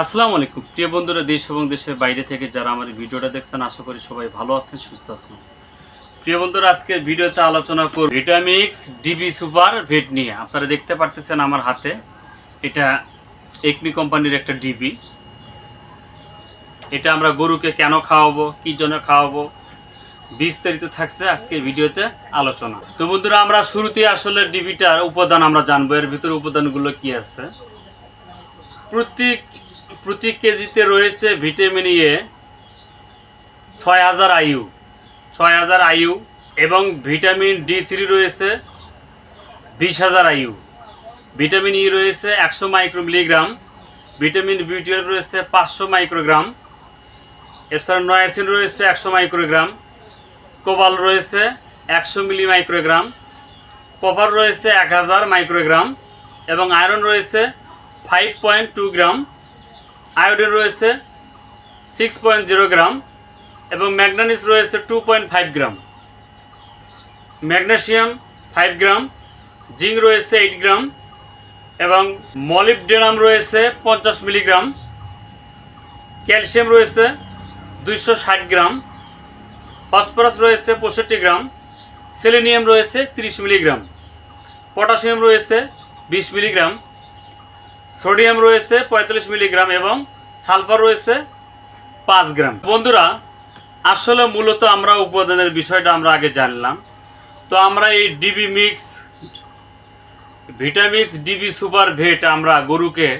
আসসালামু আলাইকুম। প্রিয় বন্ধুরা, দেশ এবং দেশের বাইরে থেকে যারা আমার ভিডিওটা দেখছেন, আশা করি সবাই ভালো আছেন, সুস্থ আছেন। প্রিয় বন্ধুরা আজকে ভিডিওতে আলোচনা করব ভিটামিক্স ডিবি সুপার ভেট নিয়ে। আপনারা দেখতে পারতেছেন আমার হাতে, এটা একমি কোম্পানির একটা ডিবি এটা আমরা গরুকে কেন খাওয়াবো, কি জন্য খাওয়াবো, বিস্তারিত থাকছে আজকে ভিডিওতে আলোচনা। তো বন্ধুরা, আমরা শুরুতে আসলে ডিবিটার উপাদান আমরা জানব, এর ভিতরে উপাদানগুলো কি আছে। প্রতি প্রতি কেজিতে রয়েছে ভিটামিন এ ছয় হাজার আইউ, ছয় হাজার আইউ এবং ভিটামিন ডি থ্রি রয়েছে বিশ হাজার আইউ। ভিটামিন ই রয়েছে একশো micro milligram, vitamin B twelve রয়েছে পাঁচশো মাইক্রোগ্রাম এছাড়া নয়াসিন রয়েছে একশো মাইক্রোগ্রাম, কোবাল রয়েছে একশো মিলি মাইক্রোগ্রাম, কপার রয়েছে এক হাজার মাইক্রোগ্রাম এবং আয়রন রয়েছে five point two gram iodine রয়েছে সিক্স পয়েন্ট জিরো গ্রাম এবং ম্যাগনানিস রয়েছে two point five gram. Magnesium five gram, zinc রয়েছে এইট গ্রাম এবং মলিবডেনাম রয়েছে পঞ্চাশ মিলিগ্রাম, ক্যালসিয়াম রয়েছে দুইশো ষাট গ্রাম, ফসফরাস রয়েছে পঁয়ষট্টি গ্রাম, সেলেনিয়াম রয়েছে তিরিশ মিলিগ্রাম, পটাশিয়াম রয়েছে বিশ মিলিগ্রাম সোডিয়াম রয়েছে পঁয়তাল্লিশ মিলিগ্রাম এবং সালফার রয়েছে পাঁচ গ্রাম। বন্ধুরা, আসলে মূলত আমরা উপাদানের বিষয়টা আমরা আগে জানলাম। তো আমরা এই DB mix Vitamix DB super vet আমরা গরুকে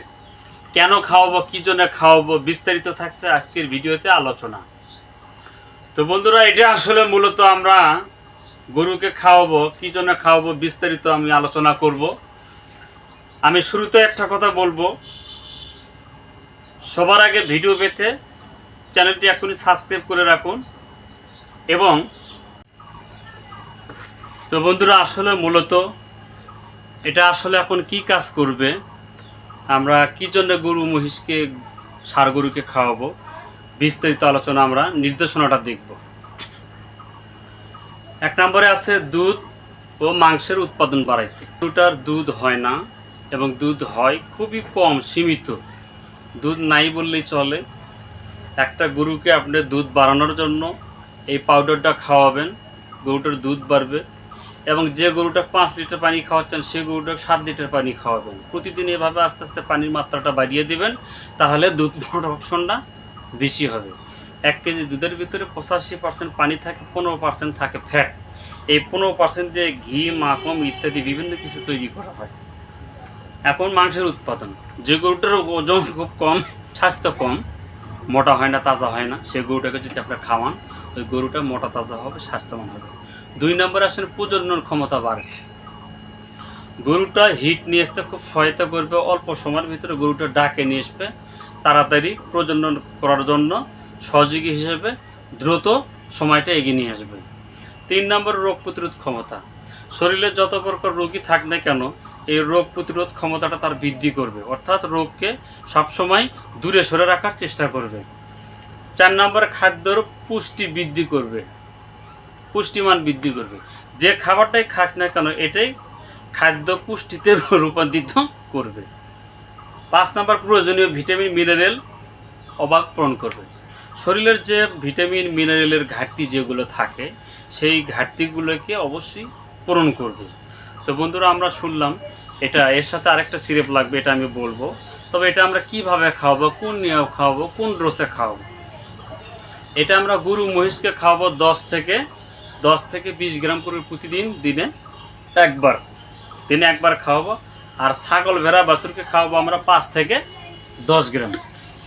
কেন খাওয়াবো, কী জন্য খাওয়াবো বিস্তারিত থাকছে আজকের ভিডিওতে আলোচনা। তো বন্ধুরা, এটা আসলে মূলত আমরা গরুকে খাওয়াবো, কী জন্য খাওয়াবো বিস্তারিত আমি আলোচনা করব। আমি শুরুতে একটা কথা বলব। সবার আগে ভিডিও পেতে চ্যানেলটি এখনই সাবস্ক্রাইব করে রাখুন। এবং তো বন্ধুরা, আসলে মূলত এটা আসলে এখন কি কাজ করবে? আমরা কি জন্য গরু, মহিষকে সার গরুকে খাওয়াবো? বিস্তারিত আলোচনা আমরা, নির্দেশনাটা দেখব। এক নম্বরে আছে দুধ ও মাংসের উৎপাদন বাড়াইতে। গরুটার দুধ হয় না। এবং দুধ হয় খুবই কম, সীমিত। দুধ নাই বললেই চলে। একটা গরুকে আপনি দুধ বাড়ানোর জন্য এই পাউডারটা খাওয়াবেন, গরুটার দুধ বাড়বে এবং যে গরুটা পাঁচ লিটার পানি খাওয়াচ্ছেন, সে গরুটা সাত লিটার পানি খাওয়াবেন। প্রতিদিন এভাবে আস্তে আস্তে পানির মাত্রাটা বাড়িয়ে দিবেন, তাহলে দুধ প্রোডাকশনটা বেশি হবে। এক কেজি দুধের ভিতরে পঁচাশি পার্সেন্ট পানি থাকে, পনেরো পার্সেন্ট থাকে ফ্যাট এই পনেরো পার্সেন্ট দিয়ে ঘি, মাখন ইত্যাদি বিভিন্ন কিছু তৈরি করা হয়। এখন মাংসের উৎপাদন। যে গরুটার ওজন খুব কম, স্বাস্থ্য কম, মোটা হয় না, তাজা হয় না সে গরুটাকে যদি আপনি খাওয়ান, ওই গরুটা মোটা তাজা হবে, স্বাস্থ্যবান হবে। দুই নম্বর আসেন প্রজনন ক্ষমতা বাড়ে। গরুটা হিট নিয়ে আসতে খুব সহায়তা করবে, অল্প সময়ের ভিতরে গরুটা ডাকে নিয়ে আসবে, তাড়াতাড়ি প্রজনন করার জন্য সহযোগী হিসেবে দ্রুত সময়টা এগিয়ে নিয়ে আসবে। তিন নম্বর রোগ প্রতিরোধ ক্ষমতা। শরীরে যত প্রকার রোগী থাক না কেন এই রোগ প্রতিরোধ ক্ষমতাটা তার বৃদ্ধি করবে। অর্থাৎ রোগকে সবসময় দূরে সরে রাখার চেষ্টা করবে। চার নম্বর, খাদ্যর পুষ্টি বৃদ্ধি করবে। পুষ্টিমান বৃদ্ধি করবে। যে খাবারটাই খাক না কেন, এটাই খাদ্য পুষ্টিতে রূপান্তরিত করবে। পাঁচ নম্বর, প্রয়োজনীয় ভিটামিন, মিনারেল অবাক পূরণ করবে। শরীরের যে ভিটামিন, মিনারেলের ঘাটতি যেগুলো থাকে, সেই ঘাটতিগুলোকে অবশ্যই পূরণ করবে। তো বন্ধুরা, আমরা শুনলাম এটা, এর সাথে আরেকটা সিরেপ লাগবে, এটা আমি বলব। তবে এটা আমরা কীভাবে খাওয়াবো, কোন নিয়ম খাওয়াবো, কোন ডোসে খাওয়াবো? এটা আমরা গরু মহিষকে খাওয়াবো দশ থেকে দশ থেকে বিশ গ্রাম করে প্রতিদিন, দিনে একবার। দিনে একবার খাওয়াবো, আর ছাগল ভেড়া বাছুরকে খাওয়াবো আমরা পাঁচ থেকে দশ গ্রাম।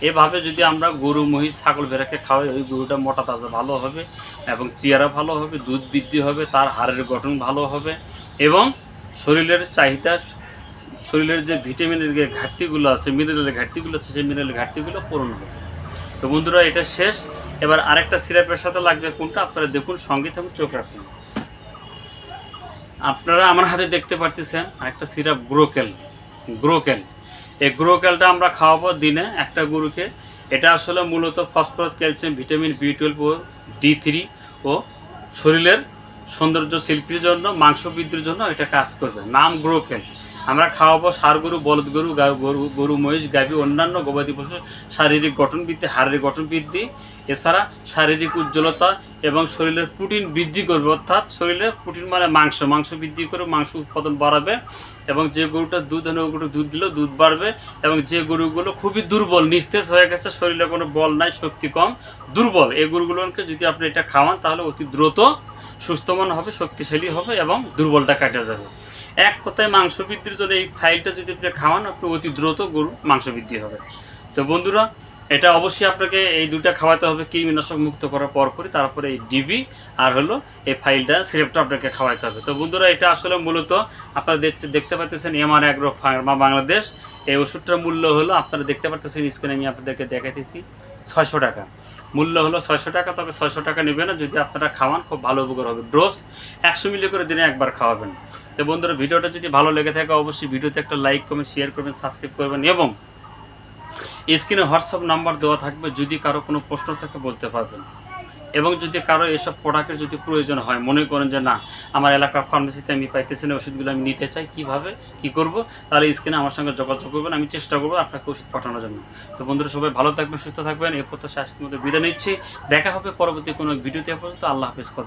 এভাবে যদি আমরা গরু, মহিষ, ছাগল ভেড়াকে খাওয়াই, ওই গরুটা মোটা তাজা ভালো হবে এবং চেয়ারা ভালো হবে, দুধ বৃদ্ধি হবে, তার হাড়ের গঠন ভালো হবে এবং শরীরের চাহিদা শরীরের যে ভিটামিনের যে ঘাটতিগুলো আছে মিনারেলের ঘাটতিগুলো আছে, সেই মিনারেলের ঘাটতিগুলো পূরণ হবে। তো বন্ধুরা, এটা শেষ। এবার আরেকটা সিরাপের সাথে লাগবে কোনটা? আপনারা দেখুন, সঙ্গে থাকুন, চোখ রাখুন। আপনারা আমার হাতে দেখতে পারতেছেন আরেকটা সিরাপ, গ্রোকেল। গ্রোকেল। এই গ্রোকেলটা আমরা খাওয়াবো দিনে একটা গরুকে। এটা আসলে মূলত phosphorus, calcium, vitamin B twelve ও ডি থ্রি ও শরীরের সৌন্দর্য শিল্পীর জন্য মাংস বৃদ্ধির জন্য এটা কাজ করবে। নাম গ্রোকেল। আমরা খাওয়াবো, সার গরু, বলদ গরু গরু গরু, মহিষ, গাভী, অন্যান্য গবাদি পশু, শারীরিক গঠন বৃদ্ধি হাড়ের গঠন বৃদ্ধি এছাড়া শারীরিক উজ্জ্বলতা এবং শরীরের প্রোটিন বৃদ্ধি করবে, অর্থাৎ শরীরের প্রোটিন মানে মাংস মাংস বৃদ্ধি করে মাংস উৎপাদন বাড়াবে এবং যে গরুটা দুধ এনে ওগুলো দুধ দিলেও দুধ বাড়বে এবং যে গরুগুলো খুবই দুর্বল, নিস্তেজ হয়ে গেছে, শরীরে কোনো বল নাই, শক্তি কম, দুর্বল, এই গরুগুলোকে যদি আপনি এটা খাওয়ান তাহলে অতি দ্রুত সুস্থমান হবে, শক্তিশালী হবে এবং দুর্বলটা কাটা যাবে। এক কথায় মাংস বৃদ্ধির জন্য এই ফাইলটা যদি আপনি খাওয়ান, আপনি অতি দ্রুত গরু মাংস বৃদ্ধি হবে। তো বন্ধুরা, এটা অবশ্যই আপনাকে এই দুটা খাওয়াতে হবে কৃমিনাশক মুক্ত করার পরপরই তারপরে এই ডিবি আর হলো এই ফাইলটা সিরেপটা আপনাকে খাওয়াতে হবে। তো বন্ধুরা, এটা আসলে মূলত আপনারা দেখতে দেখতে পাচ্ছেন এমআর অ্যাগ্রো ফার্মা বাংলাদেশ এই ওষুধটার মূল্য হলো, আপনারা দেখতে পাচ্ছেন স্ক্রিনে আমি আপনাদেরকে দেখাইতেছি, ছয়শো টাকা। মূল্য হলো ছয়শো টাকা, তবে ছয়শো টাকা নেবে না, যদি আপনারা খাওয়ান, খুব ভালো উপকার হবে। ডোজ একশো মিলি করে দিনে একবার খাওয়াবেন। তো বন্ধুরা, ভিডিওটা যদি ভালো লেগে থাকে, অবশ্যই ভিডিওতে একটা লাইক কমেন্ট শেয়ার করবেন সাবস্ক্রাইব করবেন এবং স্ক্রিনে হোয়াটসঅ্যাপ নাম্বার দেওয়া থাকবে, যদি কারও কোনো প্রশ্ন থাকে বলতে পারবেন। এবং যদি কারও এসব প্রোডাক্টের যদি প্রয়োজন হয়, মনে করেন যে না, আমার এলাকার ফার্মেসিতে আমি পাইতেছি না, ওষুধগুলো আমি নিতে চাই, কীভাবে, কি করব, তাহলে স্ক্রিনে আমার সঙ্গে যোগাযোগ করবেন, আমি চেষ্টা করব আপনাকে ওষুধ পাঠানোর জন্য। তো বন্ধুরা, সবাই ভালো থাকবেন, সুস্থ থাকবেন এরপর তো আজকের মধ্যে বিদায় নিচ্ছি। দেখা হবে পরবর্তী কোনো ভিডিওতে পর্যন্ত আল্লাহ হাফিজ কথা